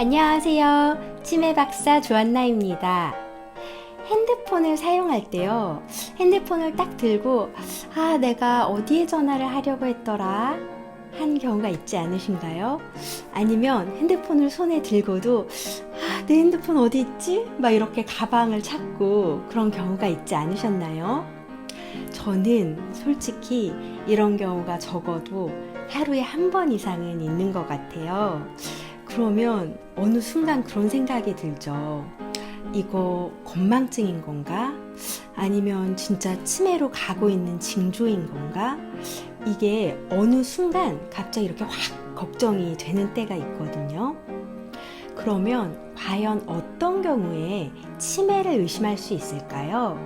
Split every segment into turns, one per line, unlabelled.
안녕하세요. 치매 박사 조한나입니다. 핸드폰을 사용할 때요. 핸드폰을 딱 들고, 아, 내가 어디에 전화를 하려고 했더라? 한 경우가 있지 않으신가요? 아니면 핸드폰을 손에 들고도, 아, 내 핸드폰 어디 있지? 막 이렇게 가방을 찾고 그런 경우가 있지 않으셨나요? 저는 솔직히 이런 경우가 적어도 하루에 한 번 이상은 있는 것 같아요. 그러면 어느 순간 그런 생각이 들죠. 이거 건망증인 건가? 아니면 진짜 치매로 가고 있는 징조인 건가? 이게 어느 순간 갑자기 이렇게 확 걱정이 되는 때가 있거든요. 그러면 과연 어떤 경우에 치매를 의심할 수 있을까요?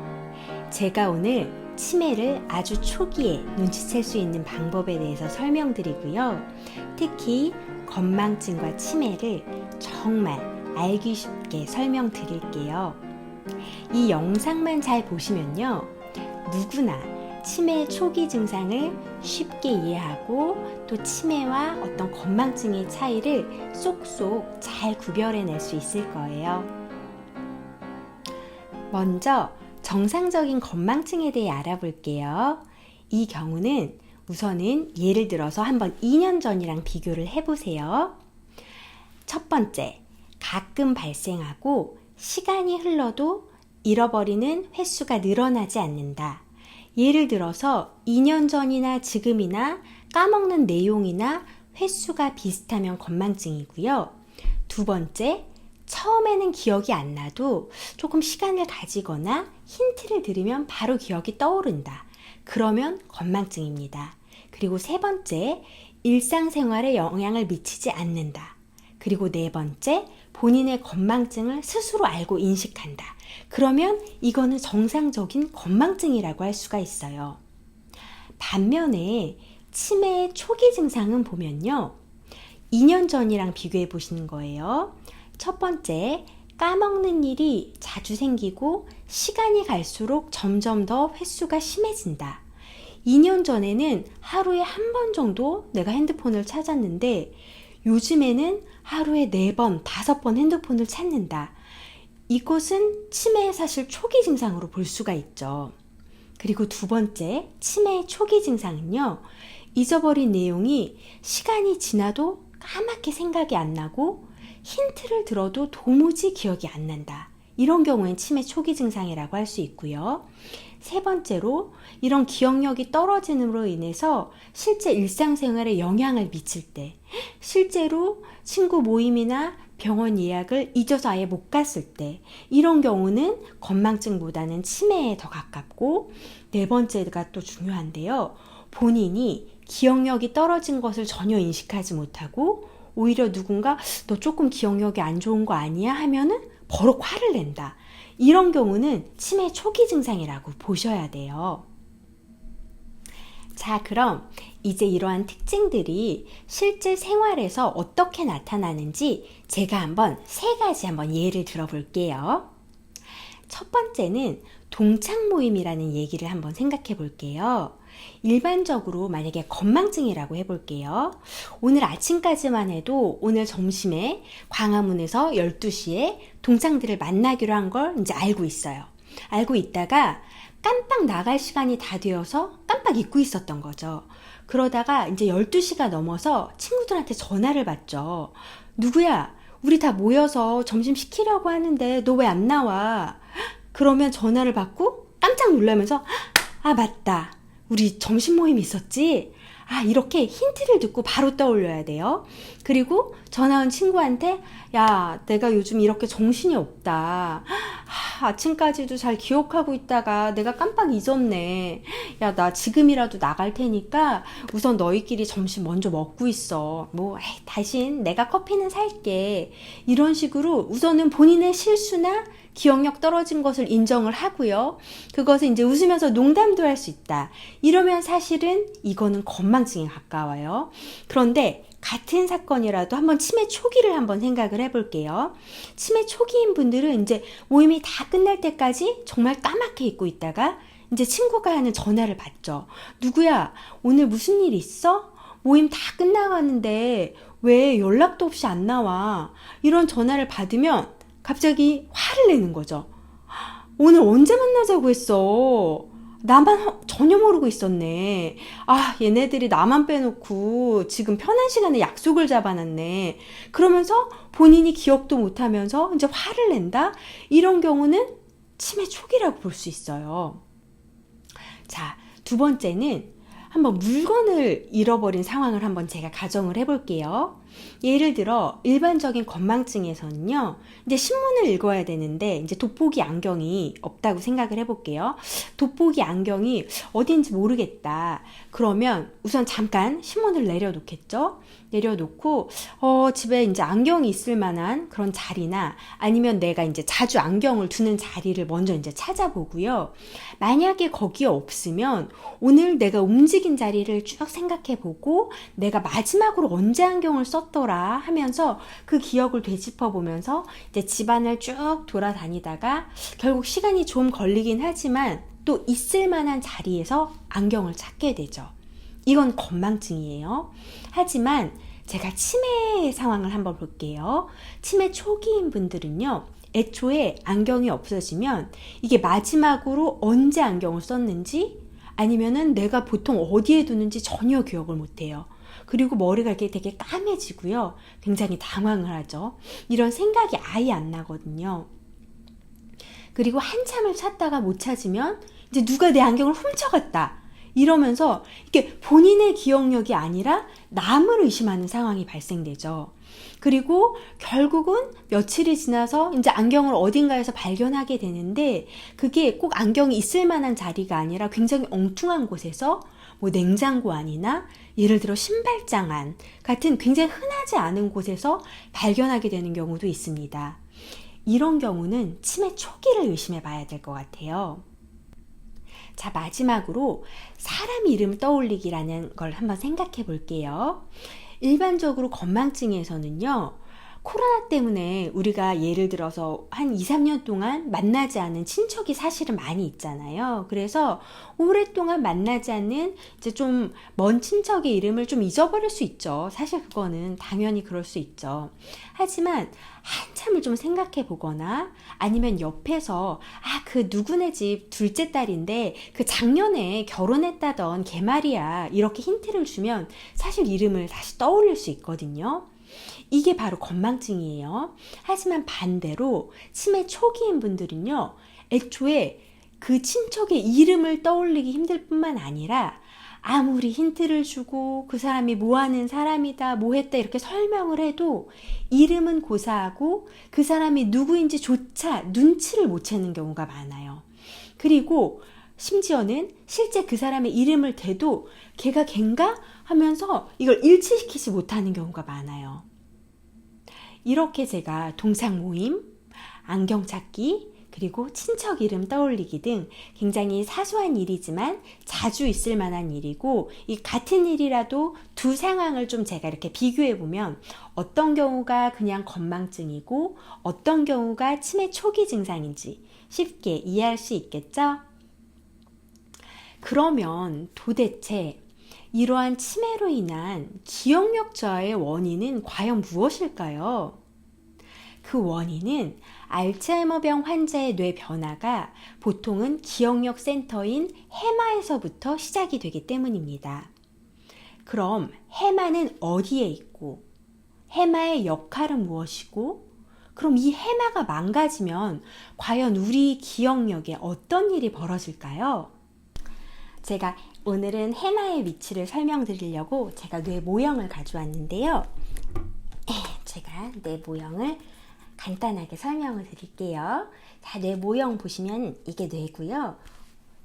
제가 오늘 치매를 아주 초기에 눈치챌 수 있는 방법에 대해서 설명드리고요. 특히 건망증과 치매를 정말 알기 쉽게 설명드릴게요. 이 영상만 잘 보시면요. 누구나 치매 초기 증상을 쉽게 이해하고 또 치매와 어떤 건망증의 차이를 쏙쏙 잘 구별해낼 수 있을 거예요. 먼저 정상적인 건망증에 대해 알아볼게요. 이 경우는 우선은 예를 들어서 한번 2년 전이랑 비교를 해보세요. 첫 번째, 가끔 발생하고 시간이 흘러도 잃어버리는 횟수가 늘어나지 않는다. 예를 들어서 2년 전이나 지금이나 까먹는 내용이나 횟수가 비슷하면 건망증이고요. 두 번째, 처음에는 기억이 안 나도 조금 시간을 가지거나 힌트를 들으면 바로 기억이 떠오른다. 그러면 건망증입니다. 그리고 세 번째, 일상생활에 영향을 미치지 않는다. 그리고 네 번째, 본인의 건망증을 스스로 알고 인식한다. 그러면 이거는 정상적인 건망증이라고 할 수가 있어요. 반면에 치매의 초기 증상은 보면요. 2년 전이랑 비교해 보시는 거예요. 첫 번째, 까먹는 일이 자주 생기고 시간이 갈수록 점점 더 횟수가 심해진다. 2년 전에는 하루에 한 번 정도 내가 핸드폰을 찾았는데 요즘에는 하루에 4번, 5번 핸드폰을 찾는다. 이것은 치매의 사실 초기 증상으로 볼 수가 있죠. 그리고 두 번째, 치매의 초기 증상은요, 잊어버린 내용이 시간이 지나도 까맣게 생각이 안 나고 힌트를 들어도 도무지 기억이 안 난다. 이런 경우엔 치매 초기 증상이라고 할 수 있고요. 세 번째로 이런 기억력이 떨어짐으로 인해서 실제 일상생활에 영향을 미칠 때 실제로 친구 모임이나 병원 예약을 잊어서 아예 못 갔을 때 이런 경우는 건망증보다는 치매에 더 가깝고 네 번째가 또 중요한데요. 본인이 기억력이 떨어진 것을 전혀 인식하지 못하고 오히려 누군가 너 조금 기억력이 안 좋은 거 아니야 하면은 버럭 화를 낸다. 이런 경우는 치매 초기 증상이라고 보셔야 돼요. 자, 그럼 이제 이러한 특징들이 실제 생활에서 어떻게 나타나는지 제가 한번 세 가지 한번 예를 들어볼게요. 첫 번째는 동창 모임이라는 얘기를 한번 생각해 볼게요. 일반적으로 만약에 건망증이라고 해볼게요. 오늘 아침까지만 해도 오늘 점심에 광화문에서 12시에 동창들을 만나기로 한 걸 이제 알고 있어요. 알고 있다가 깜빡 나갈 시간이 다 되어서 깜빡 잊고 있었던 거죠. 그러다가 이제 12시가 넘어서 친구들한테 전화를 받죠. 누구야? 우리 다 모여서 점심 시키려고 하는데 너 왜 안 나와? 그러면 전화를 받고 깜짝 놀라면서 아, 맞다. 우리 점심 모임 있었지? 아, 이렇게 힌트를 듣고 바로 떠올려야 돼요. 그리고 전화 온 친구한테, 야, 내가 요즘 이렇게 정신이 없다. 하, 아침까지도 잘 기억하고 있다가 내가 깜빡 잊었네. 야, 나 지금이라도 나갈 테니까 우선 너희끼리 점심 먼저 먹고 있어. 뭐, 에이, 대신 내가 커피는 살게. 이런 식으로 우선은 본인의 실수나 기억력 떨어진 것을 인정을 하고요. 그것을 이제 웃으면서 농담도 할 수 있다. 이러면 사실은 이거는 건망증에 가까워요. 그런데 같은 사건이라도 한번 치매 초기를 한번 생각을 해볼게요. 치매 초기인 분들은 이제 모임이 다 끝날 때까지 정말 까맣게 잊고 있다가 이제 친구가 하는 전화를 받죠. 누구야? 오늘 무슨 일 있어? 모임 다 끝나가는데 왜 연락도 없이 안 나와? 이런 전화를 받으면 갑자기 화를 내는 거죠. 오늘 언제 만나자고 했어? 나만 허- 전혀 모르고 있었네. 아, 얘네들이 나만 빼놓고 지금 편한 시간에 약속을 잡아놨네. 그러면서 본인이 기억도 못하면서 이제 화를 낸다? 이런 경우는 치매 초기라고 볼 수 있어요. 자, 두 번째는 한번 물건을 잃어버린 상황을 한번 제가 가정을 해볼게요. 예를 들어 일반적인 건망증에서는요, 이제 신문을 읽어야 되는데 이제 돋보기 안경이 없다고 생각을 해볼게요. 돋보기 안경이 어딘지 모르겠다. 그러면 우선 잠깐 신문을 내려놓겠죠. 내려놓고 어, 집에 이제 안경이 있을 만한 그런 자리나 아니면 내가 이제 자주 안경을 두는 자리를 먼저 이제 찾아보고요. 만약에 거기에 없으면 오늘 내가 움직인 자리를 쭉 생각해 보고 내가 마지막으로 언제 안경을 썼더라 하면서 그 기억을 되짚어 보면서 이제 집안을 쭉 돌아다니다가 결국 시간이 좀 걸리긴 하지만 또 있을 만한 자리에서 안경을 찾게 되죠. 이건 건망증이에요. 하지만 제가 치매 상황을 한번 볼게요. 치매 초기인 분들은요. 애초에 안경이 없어지면 이게 마지막으로 언제 안경을 썼는지 아니면은 내가 보통 어디에 두는지 전혀 기억을 못해요. 그리고 머리가 이렇게 되게 까매지고요. 굉장히 당황을 하죠. 이런 생각이 아예 안 나거든요. 그리고 한참을 찾다가 못 찾으면 이제 누가 내 안경을 훔쳐갔다. 이러면서 이게 본인의 기억력이 아니라 남을 의심하는 상황이 발생되죠. 그리고 결국은 며칠이 지나서 이제 안경을 어딘가에서 발견하게 되는데 그게 꼭 안경이 있을 만한 자리가 아니라 굉장히 엉뚱한 곳에서 뭐 냉장고 안이나 예를 들어 신발장 안 같은 굉장히 흔하지 않은 곳에서 발견하게 되는 경우도 있습니다. 이런 경우는 치매 초기를 의심해 봐야 될 것 같아요. 자, 마지막으로 사람 이름 떠올리기라는 걸 한번 생각해 볼게요. 일반적으로 건망증에서는요, 코로나 때문에 우리가 예를 들어서 한 2, 3년 동안 만나지 않은 친척이 사실은 많이 있잖아요. 그래서 오랫동안 만나지 않는 이제 좀 먼 친척의 이름을 좀 잊어버릴 수 있죠. 사실 그거는 당연히 그럴 수 있죠. 하지만 한참을 좀 생각해 보거나 아니면 옆에서 아, 그 누구네 집 둘째 딸인데 그 작년에 결혼했다던 걔 말이야. 이렇게 힌트를 주면 사실 이름을 다시 떠올릴 수 있거든요. 이게 바로 건망증이에요. 하지만 반대로 치매 초기인 분들은요, 애초에 그 친척의 이름을 떠올리기 힘들 뿐만 아니라 아무리 힌트를 주고 그 사람이 뭐 하는 사람이다, 뭐 했다 이렇게 설명을 해도 이름은 고사하고 그 사람이 누구인지 조차 눈치를 못 채는 경우가 많아요. 그리고 심지어는 실제 그 사람의 이름을 대도 걔가 걘가 하면서 이걸 일치시키지 못하는 경우가 많아요. 이렇게 제가 동상 모임, 안경 찾기, 그리고 친척 이름 떠올리기 등 굉장히 사소한 일이지만 자주 있을 만한 일이고 이 같은 일이라도 두 상황을 좀 제가 이렇게 비교해 보면 어떤 경우가 그냥 건망증이고 어떤 경우가 치매 초기 증상인지 쉽게 이해할 수 있겠죠? 그러면 도대체 이러한 치매로 인한 기억력 저하의 원인은 과연 무엇일까요? 그 원인은 알츠하이머병 환자의 뇌 변화가 보통은 기억력 센터인 해마에서부터 시작이 되기 때문입니다. 그럼 해마는 어디에 있고, 해마의 역할은 무엇이고, 그럼 이 해마가 망가지면 과연 우리 기억력에 어떤 일이 벌어질까요? 제가 오늘은 해마의 위치를 설명드리려고 제가 뇌 모형을 가져왔는데요. 제가 뇌 모형을 간단하게 설명을 드릴게요. 자, 뇌 모형 보시면 이게 뇌고요.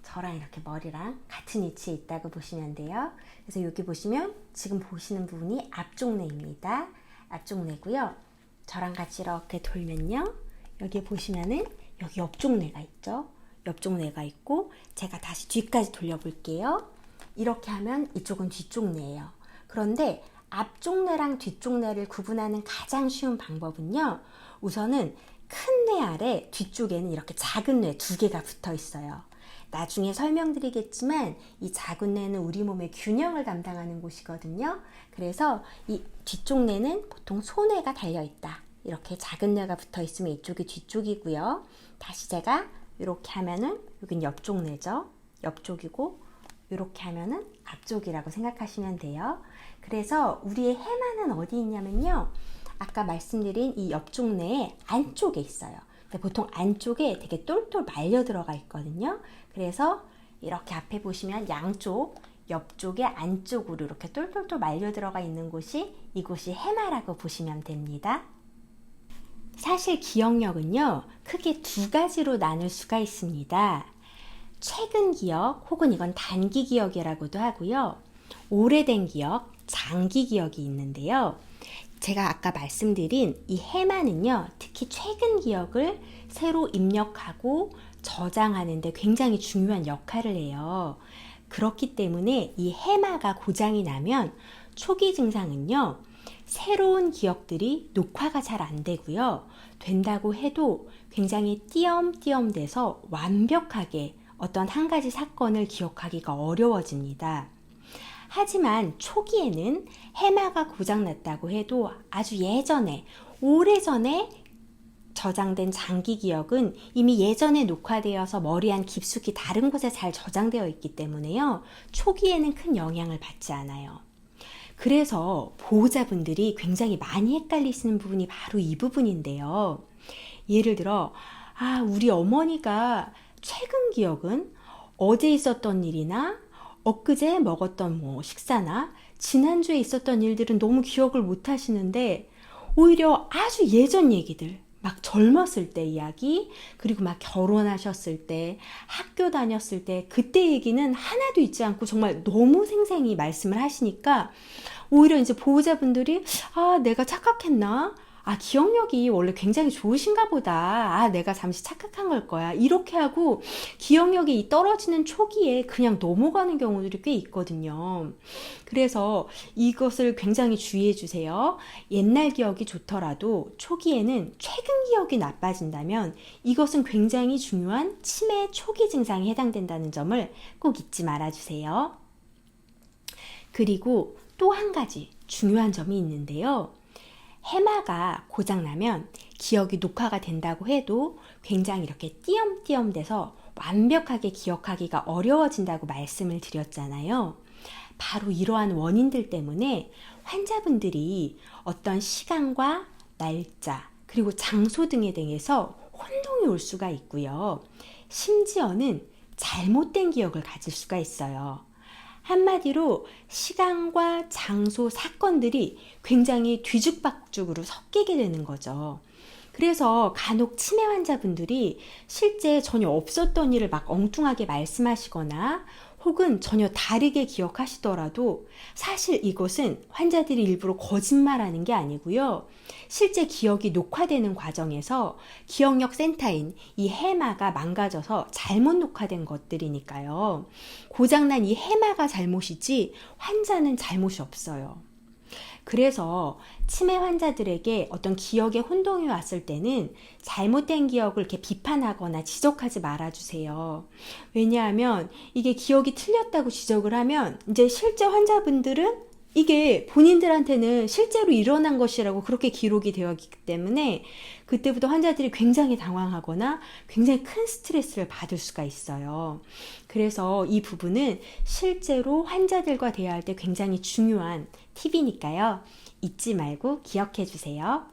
저랑 이렇게 머리랑 같은 위치에 있다고 보시면 돼요. 그래서 여기 보시면 지금 보시는 부분이 앞쪽 뇌입니다. 앞쪽 뇌고요. 저랑 같이 이렇게 돌면요. 여기 보시면은 여기 옆쪽 뇌가 있죠. 옆쪽 뇌가 있고 제가 다시 뒤까지 돌려볼게요. 이렇게 하면 이쪽은 뒤쪽 뇌예요. 그런데 앞쪽 뇌랑 뒤쪽 뇌를 구분하는 가장 쉬운 방법은요. 우선은 큰 뇌 아래 뒤쪽에는 이렇게 작은 뇌 두 개가 붙어 있어요. 나중에 설명드리겠지만 이 작은 뇌는 우리 몸의 균형을 담당하는 곳이거든요. 그래서 이 뒤쪽 뇌는 보통 소뇌가 달려 있다. 이렇게 작은 뇌가 붙어 있으면 이쪽이 뒤쪽이고요. 다시 제가 이렇게 하면은 여긴 옆쪽 뇌죠. 옆쪽이고 이렇게 하면은 앞쪽이라고 생각하시면 돼요. 그래서 우리의 해마는 어디 있냐면요. 아까 말씀드린 이 옆쪽 뇌의 안쪽에 있어요. 보통 안쪽에 되게 똘똘 말려 들어가 있거든요. 그래서 이렇게 앞에 보시면 양쪽 옆쪽에 안쪽으로 이렇게 똘똘똘 말려 들어가 있는 곳이 이곳이 해마라고 보시면 됩니다. 사실 기억력은요, 크게 두 가지로 나눌 수가 있습니다. 최근 기억, 혹은 이건 단기 기억이라고도 하고요. 오래된 기억, 장기 기억이 있는데요. 제가 아까 말씀드린 이 해마는요, 특히 최근 기억을 새로 입력하고 저장하는데 굉장히 중요한 역할을 해요. 그렇기 때문에 이 해마가 고장이 나면 초기 증상은요, 새로운 기억들이 녹화가 잘 안 되고요. 된다고 해도 굉장히 띄엄띄엄 돼서 완벽하게 어떤 한 가지 사건을 기억하기가 어려워집니다. 하지만 초기에는 해마가 고장났다고 해도 아주 예전에, 오래전에 저장된 장기 기억은 이미 예전에 녹화되어서 머리 안 깊숙이 다른 곳에 잘 저장되어 있기 때문에요. 초기에는 큰 영향을 받지 않아요. 그래서 보호자분들이 굉장히 많이 헷갈리시는 부분이 바로 이 부분인데요. 예를 들어, 아, 우리 어머니가 최근 기억은 어제 있었던 일이나 엊그제 먹었던 뭐 식사나 지난주에 있었던 일들은 너무 기억을 못 하시는데 오히려 아주 예전 얘기들, 막 젊었을 때 이야기, 그리고 막 결혼하셨을 때, 학교 다녔을 때, 그때 얘기는 하나도 잊지 않고 정말 너무 생생히 말씀을 하시니까 오히려 이제 보호자분들이 아, 내가 착각했나? 아, 기억력이 원래 굉장히 좋으신가 보다. 아, 내가 잠시 착각한 걸 거야. 이렇게 하고 기억력이 떨어지는 초기에 그냥 넘어가는 경우들이 꽤 있거든요. 그래서 이것을 굉장히 주의해 주세요. 옛날 기억이 좋더라도 초기에는 최근 기억이 나빠진다면 이것은 굉장히 중요한 치매 초기 증상에 해당된다는 점을 꼭 잊지 말아 주세요. 그리고 또 한 가지 중요한 점이 있는데요. 해마가 고장나면 기억이 녹화가 된다고 해도 굉장히 이렇게 띄엄띄엄 돼서 완벽하게 기억하기가 어려워진다고 말씀을 드렸잖아요. 바로 이러한 원인들 때문에 환자분들이 어떤 시간과 날짜, 그리고 장소 등에 대해서 혼동이 올 수가 있고요. 심지어는 잘못된 기억을 가질 수가 있어요. 한마디로 시간과 장소, 사건들이 굉장히 뒤죽박죽으로 섞이게 되는 거죠. 그래서 간혹 치매 환자분들이 실제 전혀 없었던 일을 막 엉뚱하게 말씀하시거나 혹은 전혀 다르게 기억하시더라도 사실 이것은 환자들이 일부러 거짓말하는 게 아니고요. 실제 기억이 녹화되는 과정에서 기억력 센터인 이 해마가 망가져서 잘못 녹화된 것들이니까요. 고장난 이 해마가 잘못이지 환자는 잘못이 없어요. 그래서 치매 환자들에게 어떤 기억의 혼동이 왔을 때는 잘못된 기억을 이렇게 비판하거나 지적하지 말아주세요. 왜냐하면 이게 기억이 틀렸다고 지적을 하면 이제 실제 환자분들은 이게 본인들한테는 실제로 일어난 것이라고 그렇게 기록이 되어 있기 때문에 그때부터 환자들이 굉장히 당황하거나 굉장히 큰 스트레스를 받을 수가 있어요. 그래서 이 부분은 실제로 환자들과 대화할 때 굉장히 중요한 팁이니까요. 잊지 말고 기억해 주세요.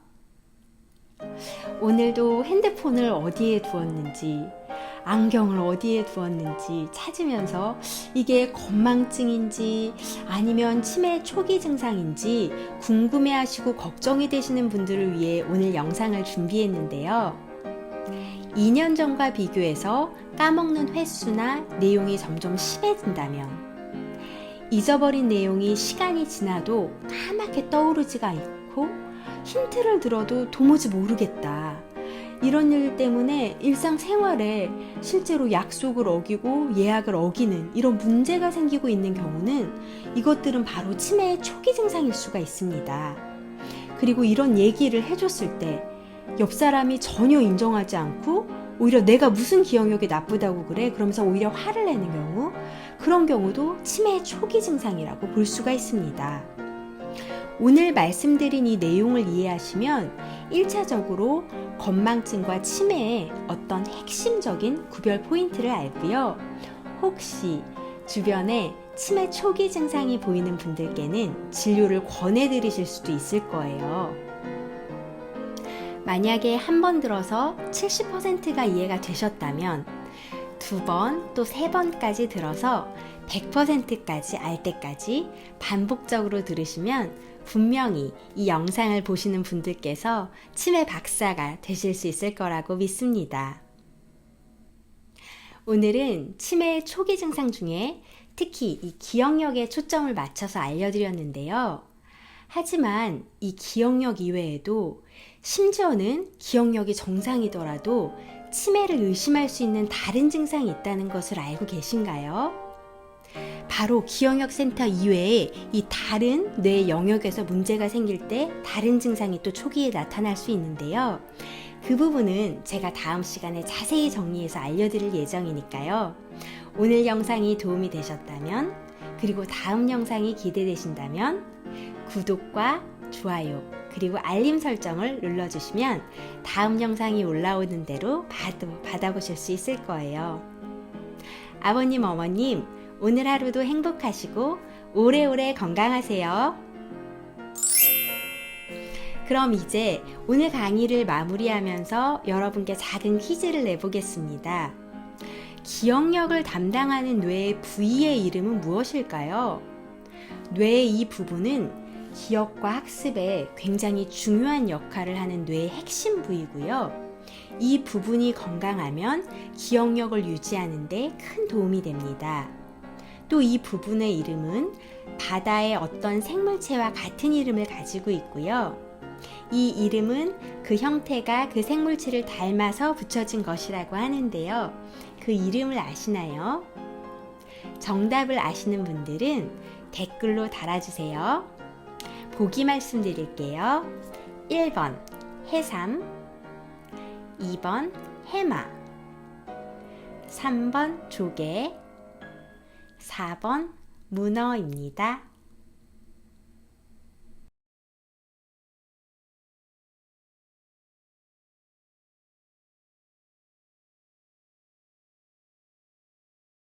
오늘도 핸드폰을 어디에 두었는지, 안경을 어디에 두었는지 찾으면서 이게 건망증인지 아니면 치매 초기 증상인지 궁금해 하시고 걱정이 되시는 분들을 위해 오늘 영상을 준비했는데요. 2년 전과 비교해서 까먹는 횟수나 내용이 점점 심해진다면 잊어버린 내용이 시간이 지나도 까맣게 떠오르지가 않고 힌트를 들어도 도무지 모르겠다. 이런 일 때문에 일상생활에 실제로 약속을 어기고 예약을 어기는 이런 문제가 생기고 있는 경우는 이것들은 바로 치매의 초기 증상일 수가 있습니다. 그리고 이런 얘기를 해줬을 때 옆 사람이 전혀 인정하지 않고 오히려 내가 무슨 기억력이 나쁘다고 그래 그러면서 오히려 화를 내는 경우 그런 경우도 치매의 초기 증상이라고 볼 수가 있습니다. 오늘 말씀드린 이 내용을 이해하시면 1차적으로 건망증과 치매의 어떤 핵심적인 구별 포인트를 알고요. 혹시 주변에 치매 초기 증상이 보이는 분들께는 진료를 권해드리실 수도 있을 거예요. 만약에 한 번 들어서 70%가 이해가 되셨다면 두 번 또 세 번까지 들어서 100%까지 알 때까지 반복적으로 들으시면 분명히 이 영상을 보시는 분들께서 치매 박사가 되실 수 있을 거라고 믿습니다. 오늘은 치매의 초기 증상 중에 특히 이 기억력에 초점을 맞춰서 알려드렸는데요. 하지만 이 기억력 이외에도 심지어는 기억력이 정상이더라도 치매를 의심할 수 있는 다른 증상이 있다는 것을 알고 계신가요? 바로 기억력 센터 이외에 이 다른 뇌 영역에서 문제가 생길 때 다른 증상이 또 초기에 나타날 수 있는데요. 그 부분은 제가 다음 시간에 자세히 정리해서 알려드릴 예정이니까요. 오늘 영상이 도움이 되셨다면, 그리고 다음 영상이 기대되신다면, 구독과 좋아요, 그리고 알림 설정을 눌러주시면 다음 영상이 올라오는 대로 받아보실 수 있을 거예요. 아버님, 어머님, 오늘 하루도 행복하시고 오래오래 건강하세요. 그럼 이제 오늘 강의를 마무리하면서 여러분께 작은 퀴즈를 내보겠습니다. 기억력을 담당하는 뇌의 부위의 이름은 무엇일까요? 뇌의 이 부분은 기억과 학습에 굉장히 중요한 역할을 하는 뇌의 핵심 부위고요. 이 부분이 건강하면 기억력을 유지하는데 큰 도움이 됩니다. 또 이 부분의 이름은 바다의 어떤 생물체와 같은 이름을 가지고 있고요. 이 이름은 그 형태가 그 생물체를 닮아서 붙여진 것이라고 하는데요. 그 이름을 아시나요? 정답을 아시는 분들은 댓글로 달아주세요. 보기 말씀드릴게요. 1번 해삼 2번 해마 3번 조개 4번 문어입니다.